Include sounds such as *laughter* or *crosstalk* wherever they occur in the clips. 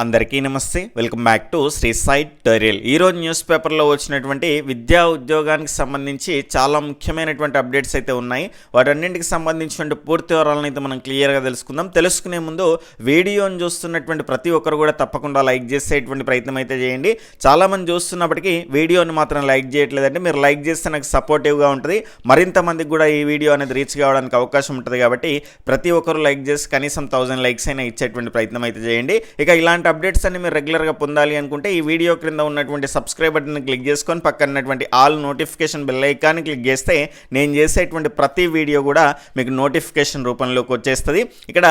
అందరికీ నమస్తే. Welcome back to Sri Sai టోరియల్ ఈరోజు న్యూస్ పేపర్లో వచ్చినటువంటి విద్యా ఉద్యోగానికి సంబంధించి చాలా ముఖ్యమైనటువంటి అప్డేట్స్ అయితే ఉన్నాయి. వాటన్నింటికి సంబంధించినటువంటి పూర్తి వివరాలను అయితే మనం క్లియర్గా తెలుసుకుందాం. తెలుసుకునే ముందు వీడియోని చూస్తున్నటువంటి ప్రతి ఒక్కరు కూడా తప్పకుండా లైక్ చేసేటువంటి ప్రయత్నం అయితే చేయండి. చాలామంది చూస్తున్నప్పటికీ వీడియోని మాత్రం లైక్ చేయట్లేదంటే మీరు లైక్ చేస్తే నాకు సపోర్టివ్గా ఉంటుంది. మరింత మందికి కూడా ఈ వీడియో అనేది రీచ్ కావడానికి అవకాశం ఉంటుంది కాబట్టి ప్రతి ఒక్కరు లైక్ చేసి కనీసం థౌజండ్ లైక్స్ అయినా ఇచ్చేటువంటి ప్రయత్నం అయితే చేయండి. ఇక ఇలాంటి అప్డేట్స్ అన్ని మీరు రెగ్యులర్గా పొందాలి అనుకుంటే ఈ వీడియో క్రింద ఉన్నటువంటి సబ్స్క్రైబ్ బటన్ క్లిక్ చేసుకొని పక్కన ఉన్నటువంటి ఆల్ నోటిఫికేషన్ బెల్ ఐకాన్ని క్లిక్ చేస్తే నేను చేసేటువంటి ప్రతి వీడియో కూడా మీకు నోటిఫికేషన్ రూపంలోకి వచ్చేస్తుంది. ఇక్కడ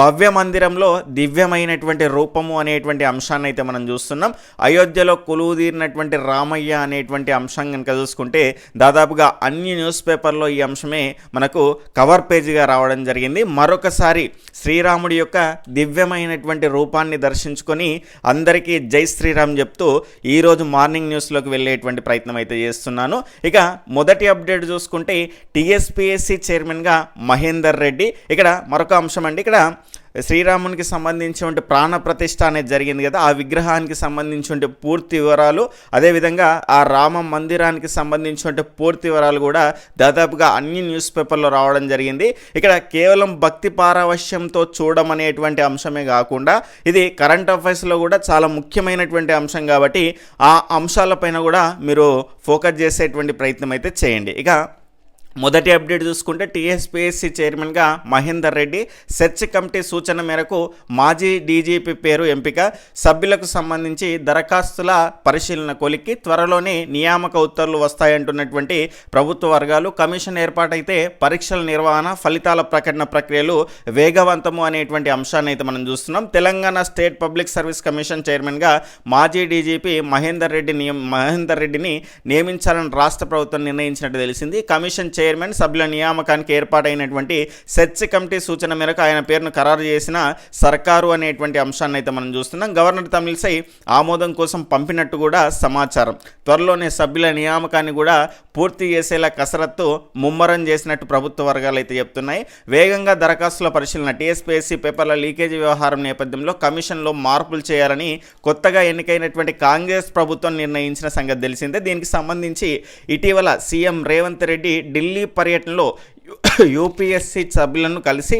భవ్య మందిరంలో దివ్యమైనటువంటి రూపము అనేటువంటి అంశాన్ని అయితే మనం చూస్తున్నాం. అయోధ్యలో కొలువుదీరినటువంటి రామయ్య అనేటువంటి అంశం కనుక చూసుకుంటే దాదాపుగా అన్ని న్యూస్ పేపర్లో ఈ అంశమే మనకు కవర్ పేజీగా రావడం జరిగింది. మరొకసారి శ్రీరాముడి యొక్క దివ్యమైనటువంటి రూపాన్ని దర్శించుకొని అందరికీ జై శ్రీరామ్ చెప్తూ ఈరోజు మార్నింగ్ న్యూస్లోకి వెళ్ళేటువంటి ప్రయత్నం అయితే చేస్తున్నాను. ఇక మొదటి అప్డేట్ చూసుకుంటే టీఎస్పీఎస్సీ చైర్మన్గా మహేందర్ రెడ్డి. ఇక్కడ మరొక అంశం అండి. ఇక్కడ శ్రీరామునికి సంబంధించినటువంటి ప్రాణ ప్రతిష్ట అనేది జరిగింది కదా ఆ విగ్రహానికి సంబంధించినటువంటి పూర్తి వివరాలు అదేవిధంగా ఆ రామ మందిరానికి సంబంధించినటువంటి పూర్తి వివరాలు కూడా దాదాపుగా అన్ని న్యూస్ పేపర్లో రావడం జరిగింది. ఇక్కడ కేవలం భక్తి పారవశ్యంతో చూడమనేటువంటి అంశమే కాకుండా ఇది కరెంట్ అఫైర్స్లో కూడా చాలా ముఖ్యమైనటువంటి అంశం కాబట్టి ఆ అంశాలపైన కూడా మీరు ఫోకస్ చేసేటువంటి ప్రయత్నం అయితే చేయండి. ఇక మొదటి అప్డేట్ చూసుకుంటే టీఎస్పీఎస్సీ చైర్మన్గా మహేందర్ రెడ్డి సెర్చ్ కమిటీ సూచన మేరకు మాజీ డీజీపీ పేరు ఎంపిక సభ్యులకు సంబంధించి దరఖాస్తుల పరిశీలన కొలిక్కి త్వరలోనే నియామక ఉత్తర్వులు వస్తాయంటున్నటువంటి ప్రభుత్వ వర్గాలు కమిషన్ ఏర్పాటైతే పరీక్షల నిర్వహణ ఫలితాల ప్రకటన ప్రక్రియలు వేగవంతము అనేటువంటి అంశాన్ని అయితే మనం చూస్తున్నాం. Telangana state public service commission చైర్మన్గా మాజీ డీజీపీ మహేందర్ రెడ్డి నియమ మహేందర్ రెడ్డిని నియమించాలని రాష్ట్ర ప్రభుత్వం నిర్ణయించినట్టు తెలిసింది. కమిషన్ చైర్మన్ సభ్యుల నియామకానికి ఏర్పాటైనటువంటి సెర్చ్ కమిటీ సూచన మేరకు ఆయన పేరును ఖరారు చేసిన సర్కారు అనేటువంటి అంశాన్ని అయితే మనం చూస్తున్నాం. గవర్నర్ తమిళసై ఆమోదం కోసం పంపినట్టు కూడా సమాచారం. త్వరలోనే సభ్యుల నియామకాన్ని కూడా పూర్తి చేసేలా కసరత్తు ముమ్మరం చేసినట్టు ప్రభుత్వ వర్గాలు అయితే చెప్తున్నాయి. వేగంగా దరఖాస్తుల పరిశీలన టీఎస్పీఎస్సీ పేపర్ల లీకేజీ వ్యవహారం నేపథ్యంలో కమిషన్లో మార్పులు చేయాలని కొత్తగా ఎన్నికైనటువంటి కాంగ్రెస్ ప్రభుత్వం నిర్ణయించిన సంగతి తెలిసిందే. దీనికి సంబంధించి ఇటీవల సీఎం రేవంత్ రెడ్డి ఢిల్లీ పర్యటనలో *coughs* యూపీఎస్సీ సభ్యులను కలిసి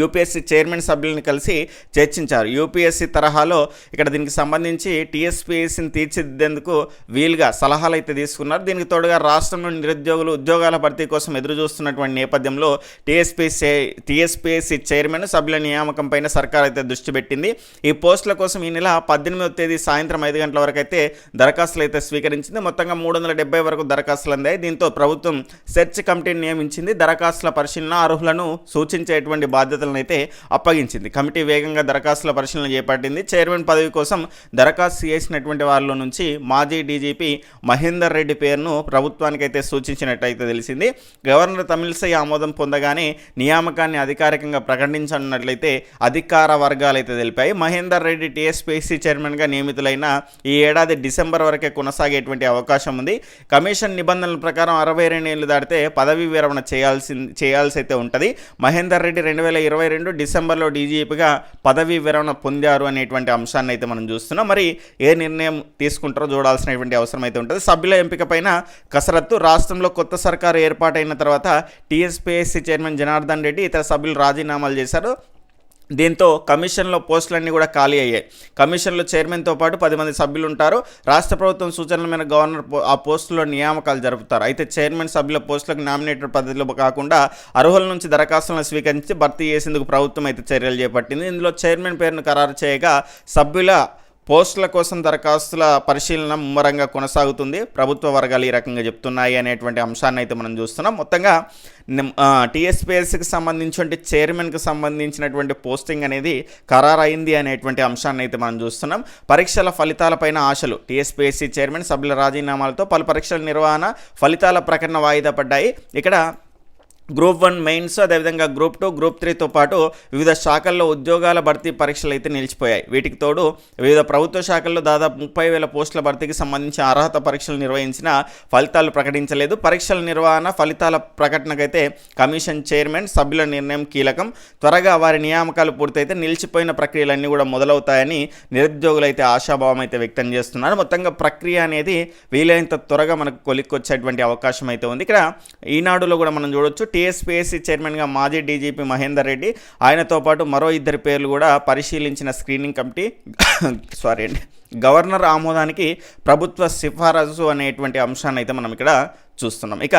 యూపీఎస్సీ చైర్మన్ సభ్యులను కలిసి చర్చించారు. యూపీఎస్సీ తరహాలో ఇక్కడ దీనికి సంబంధించి టీఎస్పీఎస్సీని తీర్చిదిద్దేందుకు వీలుగా సలహాలు అయితే తీసుకున్నారు. దీనికి తోడుగా రాష్ట్రంలో నిరుద్యోగులు ఉద్యోగాల భర్తీ కోసం ఎదురు చూస్తున్నటువంటి నేపథ్యంలో టీఎస్పీఎస్సీ టీఎస్పీఎస్సీ చైర్మన్ సభ్యుల నియామకం పైన సర్కార్ అయితే దృష్టి పెట్టింది. ఈ పోస్టుల కోసం ఈ నెల పద్దెనిమిదవ తేదీ సాయంత్రం ఐదు గంటల వరకు అయితే దరఖాస్తులు అయితే స్వీకరించింది. మొత్తంగా మూడు వందల డెబ్బై వరకు దరఖాస్తులు అందాయి. దీంతో ప్రభుత్వం సెర్చ్ కమిటీని నియమించింది. దరఖాస్తుల పరిశీలన అర్హులను సూచించేటువంటి బాధ్యతలను అయితే అప్పగించింది. కమిటీ వేగంగా దరఖాస్తుల పరిశీలన చేపట్టింది. చైర్మన్ పదవి కోసం దరఖాస్తు చేసినటువంటి వారిలో నుంచి మాజీ డీజీపీ మహేందర్ రెడ్డి పేరును ప్రభుత్వానికి అయితే సూచించినట్టయితే తెలిసింది. గవర్నర్ తమిళసై ఆమోదం పొందగానే నియామకాన్ని అధికారికంగా ప్రకటించనున్నట్లయితే అధికార వర్గాలు అయితే తెలిపాయి. మహేందర్ రెడ్డి టీఎస్పీసీ చైర్మన్గా నియమితులైన ఈ ఏడాది డిసెంబర్ వరకే కొనసాగేటువంటి అవకాశం ఉంది. కమిషన్ నిబంధనల ప్రకారం అరవై రెండు ఏళ్ళు దాటితే పదవీ విరమణ చేయాల్సి చేయాల్సి అయితే ఉంటుంది. మహేందర్ రెడ్డి రెండు రెండు వేల ఇరవై రెండు డిసెంబర్లో డీజీపీగా పదవీ విరమణ పొందారు అనేటువంటి అంశాన్ని అయితే మనం చూస్తున్నాం. మరి ఏ నిర్ణయం తీసుకుంటారో చూడాల్సినటువంటి అవసరం అయితే ఉంటుంది. సభ్యుల ఎంపిక పైన కసరత్తు రాష్ట్రంలో కొత్త సర్కారు ఏర్పాటైన తర్వాత టీఎస్పీఎస్సీ చైర్మన్ జనార్దన్ రెడ్డి ఇతర సభ్యులు రాజీనామాలు చేశారు. దీంతో కమిషన్లో పోస్టులన్నీ కూడా ఖాళీ అయ్యాయి. కమిషన్లో చైర్మన్తో పాటు పది మంది సభ్యులు ఉంటారు రాష్ట్ర ప్రభుత్వం సూచనల మీద గవర్నర్ ఆ పోస్టులో నియామకాలు జరుపుతారు. అయితే చైర్మన్ సభ్యుల పోస్టులకు నామినేటెడ్ పద్ధతిలో కాకుండా అర్హుల నుంచి దరఖాస్తులను స్వీకరించి భర్తీ చేసేందుకు ప్రభుత్వం అయితే చర్యలు చేపట్టింది. ఇందులో చైర్మన్ పేరును ఖరారు చేయగా సభ్యుల పోస్టుల కోసం దరఖాస్తుల పరిశీలన ముమ్మరంగా కొనసాగుతుంది. ప్రభుత్వ వర్గాలు ఈ రకంగా చెప్తున్నాయి అనేటువంటి అంశాన్ని అయితే మనం చూస్తున్నాం. మొత్తంగా టీఎస్పీఎస్సికి సంబంధించి చైర్మన్కి సంబంధించినటువంటి పోస్టింగ్ అనేది ఖరారైంది అనేటువంటి అంశాన్ని అయితే మనం చూస్తున్నాం. పరీక్షల ఫలితాలపైన ఆశలు. టీఎస్పీఎస్సీ చైర్మన్ సభ్యుల రాజీనామాలతో పలు పరీక్షల నిర్వహణ ఫలితాల ప్రకటన వాయిదా పడ్డాయి. ఇక్కడ గ్రూప్ వన్ మెయిన్స్ అదేవిధంగా గ్రూప్ టూ గ్రూప్ త్రీతో పాటు వివిధ శాఖల్లో ఉద్యోగాల భర్తీ పరీక్షలు అయితే నిలిచిపోయాయి. వీటికి తోడు వివిధ ప్రభుత్వ శాఖల్లో దాదాపు ముప్పై వేల పోస్టుల భర్తీకి సంబంధించి అర్హత పరీక్షలు నిర్వహించిన ఫలితాలు ప్రకటించలేదు. పరీక్షల నిర్వహణ ఫలితాల ప్రకటనకైతే కమిషన్ చైర్మన్ సభ్యుల నిర్ణయం కీలకం. త్వరగా వారి నియామకాలు పూర్తయితే నిలిచిపోయిన ప్రక్రియలన్నీ కూడా మొదలవుతాయని నిరుద్యోగులు అయితే ఆశాభావం అయితే వ్యక్తం చేస్తున్నారు. మొత్తంగా ప్రక్రియ అనేది వీలైనంత త్వరగా మనకు కొలిక్కొచ్చేటువంటి అవకాశం అయితే ఉంది. ఇక్కడ ఈనాడులో కూడా మనం చూడొచ్చు టీఎస్పీఎస్సీ చైర్మన్గా మాజీ డీజీపీ మహేందర్ రెడ్డి ఆయనతో పాటు మరో ఇద్దరి పేర్లు కూడా పరిశీలించిన స్క్రీనింగ్ కమిటీ *coughs* సారీ అండి గవర్నర్ ఆమోదానికి ప్రభుత్వ సిఫారసు అనేటువంటి అంశాన్ని అయితే మనం ఇక్కడ చూస్తున్నాం. ఇక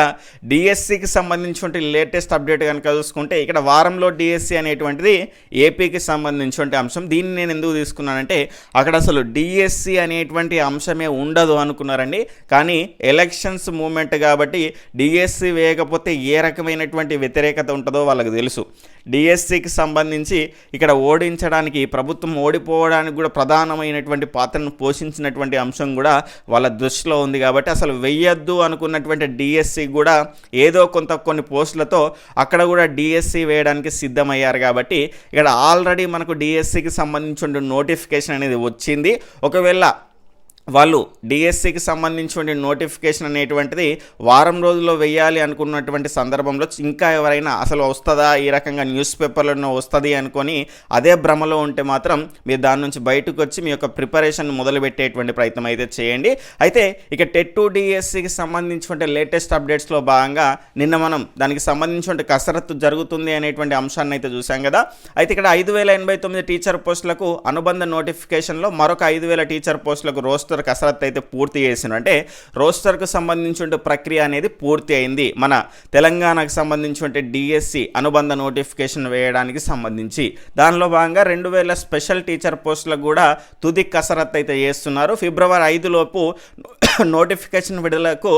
డిఎస్సికి సంబంధించినటువంటి లేటెస్ట్ అప్డేట్ కనుక చూసుకుంటే ఇక్కడ వారంలో డిఎస్సి అనేటువంటిది ఏపీకి సంబంధించినటువంటి అంశం. దీన్ని నేను ఎందుకు తీసుకున్నానంటే అక్కడ అసలు డిఎస్సి అనేటువంటి అంశమే ఉండదు అనుకున్నారండి. కానీ ఎలక్షన్స్ మూమెంట్ కాబట్టి డిఎస్సి వేయకపోతే ఏ రకమైనటువంటి వ్యతిరేకత ఉంటుందో వాళ్ళకి తెలుసు. డిఎస్సికి సంబంధించి ఇక్కడ ఓడించడానికి ప్రభుత్వం ఓడిపోవడానికి కూడా ప్రధానమైనటువంటి పాత్రను పోషించినటువంటి అంశం కూడా వాళ్ళ దృష్టిలో ఉంది కాబట్టి అసలు వెయ్యొద్దు అనుకున్నటువంటి డిఎస్సి కూడా ఏదో కొంత కొన్ని పోస్టులతో అక్కడ కూడా డిఎస్సి వేయడానికి సిద్ధమయ్యారు కాబట్టి ఇక్కడ ఆల్రెడీ మనకు డిఎస్సికి సంబంధించిన నోటిఫికేషన్ అనేది వచ్చింది. ఒకవేళ వాళ్ళు డిఎస్సికి సంబంధించిన నోటిఫికేషన్ అనేటువంటిది వారం రోజుల్లో వెయ్యాలి అనుకున్నటువంటి సందర్భంలో ఇంకా ఎవరైనా అసలు వస్తుందా? ఈ రకంగా న్యూస్ పేపర్లో వస్తుంది అనుకొని అదే భ్రమలో ఉంటే మాత్రం మీరు దాని నుంచి బయటకు వచ్చి మీ యొక్క ప్రిపరేషన్ మొదలుపెట్టేటువంటి ప్రయత్నం అయితే చేయండి. అయితే ఇక టెట్ టు డిఎస్సికి సంబంధించిన లేటెస్ట్ అప్డేట్స్లో భాగంగా నిన్న మనం దానికి సంబంధించిన కసరత్తు జరుగుతుంది అనేటువంటి అంశాన్ని అయితే చూసాం కదా. అయితే ఇక్కడ ఐదు వేల ఎనభై తొమ్మిది టీచర్ పోస్టులకు అనుబంధ నోటిఫికేషన్లో మరొక ఐదు వేల టీచర్ పోస్టులకు రోస్టర్ కసరత్తు అయితే పూర్తి చేసిన అంటే రోస్టర్కు సంబంధించిన ప్రక్రియ అనేది పూర్తి అయింది. మన తెలంగాణకు సంబంధించిన డిఎస్సి అనుబంధ నోటిఫికేషన్ వేయడానికి సంబంధించి. దానిలో భాగంగా రెండు వేల స్పెషల్ టీచర్ పోస్టులకు కూడా తుది కసరత్తు అయితే చేస్తున్నారు. ఫిబ్రవరి ఐదు లోపు నోటిఫికేషన్ విడుదలకు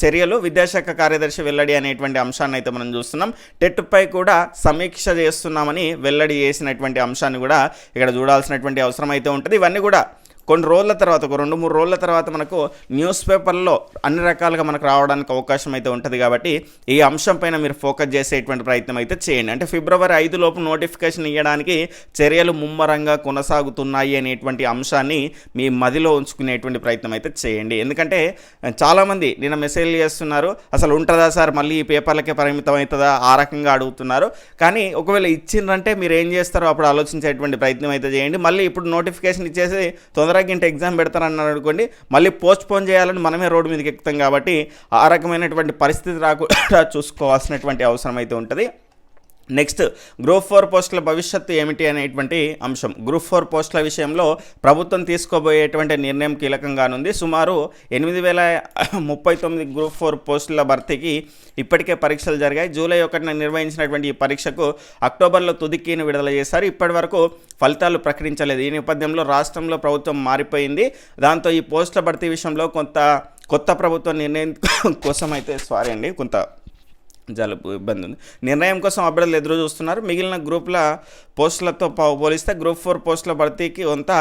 చర్యలు విద్యాశాఖ కార్యదర్శి వెల్లడి అనేటువంటి అంశాన్ని అయితే మనం చూస్తున్నాం. టెట్పై కూడా సమీక్ష చేస్తున్నామని వెల్లడి చేసినటువంటి అంశాన్ని కూడా ఇక్కడ చూడాల్సినటువంటి అవసరం అయితే ఉంటుంది. ఇవన్నీ కూడా కొన్ని రోజుల తర్వాత ఒక రెండు మూడు రోజుల తర్వాత మనకు న్యూస్ పేపర్లో అన్ని రకాలుగా మనకు రావడానికి అవకాశం అయితే ఉంటుంది కాబట్టి ఈ అంశం పైన మీరు ఫోకస్ చేసేటువంటి ప్రయత్నం అయితే చేయండి. అంటే ఫిబ్రవరి ఐదు లోపు నోటిఫికేషన్ ఇవ్వడానికి చర్యలు ముమ్మరంగా కొనసాగుతున్నాయి అనేటువంటి అంశాన్ని మీ మదిలో ఉంచుకునేటువంటి ప్రయత్నం అయితే చేయండి. ఎందుకంటే చాలామంది నిన్న మెసేజ్ చేస్తున్నారు అసలు ఉంటుందా సార్? మళ్ళీ ఈ పేపర్లకే పరిమితం అవుతుందా? ఆ రకంగా అడుగుతున్నారు. కానీ ఒకవేళ ఇచ్చిండ్రంటే మీరు ఏం చేస్తారో అప్పుడు ఆలోచించేటువంటి ప్రయత్నం అయితే చేయండి. మళ్ళీ ఇప్పుడు నోటిఫికేషన్ ఇచ్చేసి తొందరగా ఇంటి ఎగ్జామ్ పెడతారన్నారు అనుకోండి మళ్ళీ పోస్ట్ పోన్ చేయాలని మనమే రోడ్డు మీదకి ఎక్కుతాం కాబట్టి ఆ రకమైనటువంటి పరిస్థితి రాకుండా *coughs* చూసుకోవాల్సినటువంటి అవసరం అయితే ఉంటుంది. నెక్స్ట్ గ్రూప్ ఫోర్ పోస్టుల భవిష్యత్తు ఏమిటి అనేటువంటి అంశం. గ్రూప్ ఫోర్ పోస్టుల విషయంలో ప్రభుత్వం తీసుకోబోయేటువంటి నిర్ణయం కీలకంగానుంది. సుమారు ఎనిమిది వేల ముప్పై తొమ్మిది గ్రూప్ ఫోర్ పోస్టుల భర్తీకి ఇప్పటికే పరీక్షలు జరిగాయి. జూలై ఒకటిన నిర్వహించినటువంటి ఈ పరీక్షకు అక్టోబర్లో తుదికీని విడుదల చేశారు. ఇప్పటి వరకు ఫలితాలు ప్రకటించలేదు. ఈ నేపథ్యంలో రాష్ట్రంలో ప్రభుత్వం మారిపోయింది. దాంతో ఈ పోస్టుల భర్తీ విషయంలో కొంత కొత్త ప్రభుత్వ నిర్ణయం కోసం అయితే సారీ అండి కొంత జలుబు ఇబ్బంది ఉంది. నిర్ణయం కోసం అభ్యర్థులు ఎదురు చూస్తున్నారు. మిగిలిన గ్రూపుల పోస్టులతో పోలిస్తే గ్రూప్ ఫోర్ పోస్టుల భర్తీకి కొంత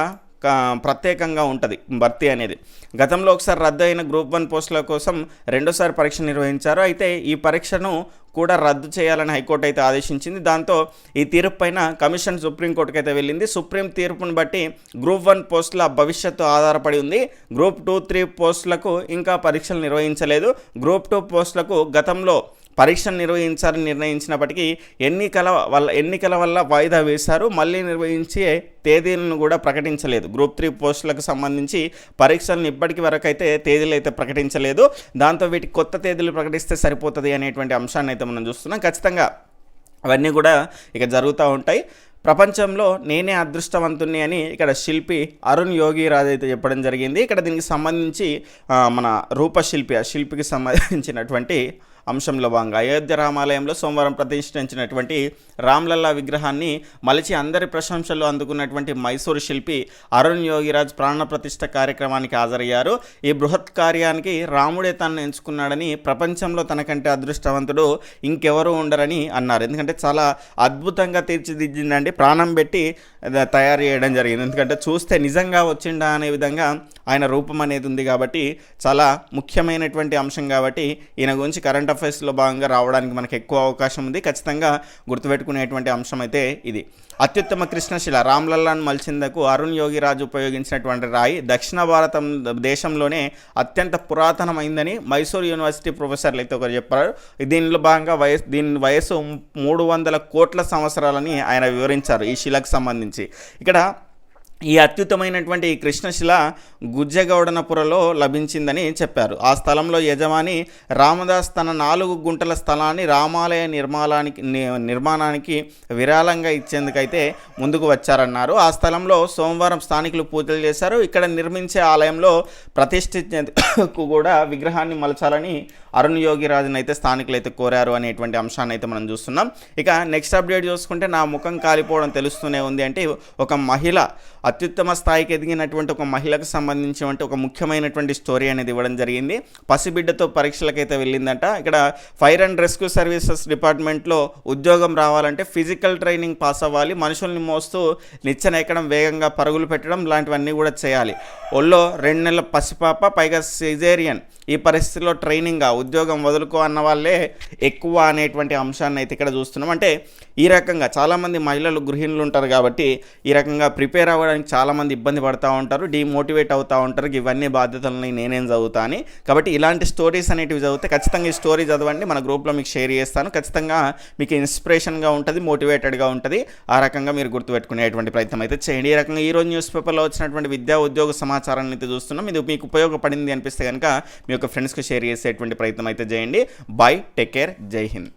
ప్రత్యేకంగా ఉంటుంది భర్తీ అనేది. గతంలో ఒకసారి రద్దు అయిన గ్రూప్ వన్ పోస్టుల కోసం రెండోసారి పరీక్ష నిర్వహించారు. అయితే ఈ పరీక్షను కూడా రద్దు చేయాలని హైకోర్టు అయితే ఆదేశించింది. దాంతో ఈ తీర్పు పైన కమిషన్ సుప్రీంకోర్టుకి అయితే వెళ్ళింది. సుప్రీం తీర్పును బట్టి గ్రూప్ వన్ పోస్టుల భవిష్యత్తు ఆధారపడి ఉంది. గ్రూప్ టూ త్రీ పోస్టులకు ఇంకా పరీక్షలు నిర్వహించలేదు. గ్రూప్ టూ పోస్టులకు గతంలో పరీక్షలు నిర్వహించాలని నిర్ణయించినప్పటికీ ఎన్నికల వల్ల ఎన్నికల వల్ల వాయిదా వేశారు. మళ్ళీ నిర్వహించే తేదీలను కూడా ప్రకటించలేదు. గ్రూప్ త్రీ పోస్టులకు సంబంధించి పరీక్షలను ఇప్పటికి వరకు అయితే తేదీలు అయితే ప్రకటించలేదు. దాంతో వీటికి కొత్త తేదీలు ప్రకటిస్తే సరిపోతుంది అనేటువంటి అంశాన్ని అయితే మనం చూస్తున్నాం. ఖచ్చితంగా అవన్నీ కూడా ఇక జరుగుతూ ఉంటాయి. ప్రపంచంలో నేనే అదృష్టవంతుని అని ఇక్కడ శిల్పి అరుణ్ యోగి రాజ్ అయితే చెప్పడం జరిగింది. ఇక్కడ దీనికి సంబంధించి మన రూపశిల్పి ఆ శిల్పికి సంబంధించినటువంటి అంశంలో భాగంగా అయోధ్య రామాలయంలో సోమవారం ప్రతిష్ఠించినటువంటి రామ్లల్లా విగ్రహాన్ని మలిచి అందరి ప్రశంసలు అందుకున్నటువంటి మైసూరు శిల్పి అరుణ్ యోగిరాజ్ ప్రాణ ప్రతిష్ఠ కార్యక్రమానికి హాజరయ్యారు. ఈ బృహత్ కార్యానికి రాముడే తనను ఎంచుకున్నాడని ప్రపంచంలో తనకంటే అదృష్టవంతుడు ఇంకెవరూ ఉండరని అన్నారు. ఎందుకంటే చాలా అద్భుతంగా తీర్చిదిద్దిందండి. ప్రాణం పెట్టి తయారు చేయడం జరిగింది. ఎందుకంటే చూస్తే నిజంగా వచ్చిండా అనే విధంగా ఆయన రూపం అనేది ఉంది కాబట్టి చాలా ముఖ్యమైనటువంటి అంశం కాబట్టి ఈయన గురించి కరెంట్ కరెంట్ అఫైర్స్లో భాగంగా రావడానికి మనకు ఎక్కువ అవకాశం ఉంది. ఖచ్చితంగా గుర్తుపెట్టుకునేటువంటి అంశం అయితే ఇది. అత్యుత్తమ కృష్ణశిల రామ్లల్లాన్ మల్చిందకు అరుణ్ యోగిరాజు ఉపయోగించినటువంటి రాయి దక్షిణ భారతం దేశంలోనే అత్యంత పురాతనమైందని మైసూర్ యూనివర్సిటీ ప్రొఫెసర్లు అయితే ఒకరు చెప్పారు. దీనిలో భాగంగా వయసు దీని వయసు మూడు వందల కోట్ల సంవత్సరాలని ఆయన వివరించారు ఈ శిలకు సంబంధించి. ఇక్కడ ఈ అత్యుత్తమైనటువంటి ఈ కృష్ణశిల గుజ్జగౌడనపురలో లభించిందని చెప్పారు. ఆ స్థలంలో యజమాని రామదాస్ తన నాలుగు గుంటల స్థలాన్ని రామాలయ నిర్మాణానికి నిర్మాణానికి విరాళంగా ఇచ్చేందుకైతే ముందుకు వచ్చారన్నారు. ఆ స్థలంలో సోమవారం స్థానికులు పూజలు చేశారు. ఇక్కడ నిర్మించే ఆలయంలో ప్రతిష్ఠించేందుకు కూడా విగ్రహాన్ని మలచాలని అరుణ్ యోగిరాజును అయితే స్థానికులు అయితే కోరారు అనేటువంటి అంశాన్ని అయితే మనం చూస్తున్నాం. ఇక నెక్స్ట్ అప్డేట్ చూసుకుంటే నా ముఖం కాలిపోవడం తెలుస్తూనే ఉంది అంటే ఒక మహిళ అత్యుత్తమ స్థాయికి ఎదిగినటువంటి ఒక మహిళకు సంబంధించినటువంటి ఒక ముఖ్యమైనటువంటి స్టోరీ అనేది ఇవ్వడం జరిగింది. పసిబిడ్డతో పరీక్షలకైతే వెళ్ళిందంట. ఇక్కడ ఫైర్ అండ్ రెస్క్యూ సర్వీసెస్ డిపార్ట్మెంట్లో ఉద్యోగం రావాలంటే ఫిజికల్ ట్రైనింగ్ పాస్ అవ్వాలి. మనుషుల్ని మోస్తూ నిచ్చెన ఎక్కడం వేగంగా పరుగులు పెట్టడం లాంటివన్నీ కూడా చేయాలి. ఒళ్ళో రెండు నెలల పసిపాప పైగా సిజేరియన్. ఈ పరిస్థితిలో ట్రైనింగ్గా ఉద్యోగం వదులుకో అన్న వాళ్ళే ఎక్కువ అనేటువంటి అంశాన్ని అయితే ఇక్కడ చూస్తున్నాం. అంటే ఈ రకంగా చాలామంది మహిళలు గృహిణులు ఉంటారు కాబట్టి ఈ రకంగా ప్రిపేర్ అవ్వడానికి చాలామంది ఇబ్బంది పడుతూ ఉంటారు డిమోటివేట్ అవుతూ ఉంటారు ఇవన్నీ బాధ్యతలని నేనేం చదువుతా అని. కాబట్టి ఇలాంటి స్టోరీస్ అనేటివి చదివితే ఖచ్చితంగా ఈ స్టోరీ చదవండి మన గ్రూప్లో మీకు షేర్ చేస్తాను. ఖచ్చితంగా మీకు ఇన్స్పిరేషన్గా ఉంటుంది మోటివేటెడ్గా ఉంటుంది. ఆ రకంగా మీరు గుర్తుపెట్టుకునేటువంటి ప్రయత్నం అయితే చేయండి. ఈ రకంగా ఈ రోజు న్యూస్ పేపర్లో వచ్చినటువంటి విద్యా ఉద్యోగ సమాచారాన్ని అయితే చూస్తున్నాం. ఇది మీకు ఉపయోగపడింది అనిపిస్తే కనుక మీ యొక్క ఫ్రెండ్స్కి షేర్ చేసేటువంటి ప్రయత్నం అయితే చేయండి. బాయ్ టేక్ కేర్ జై హింద్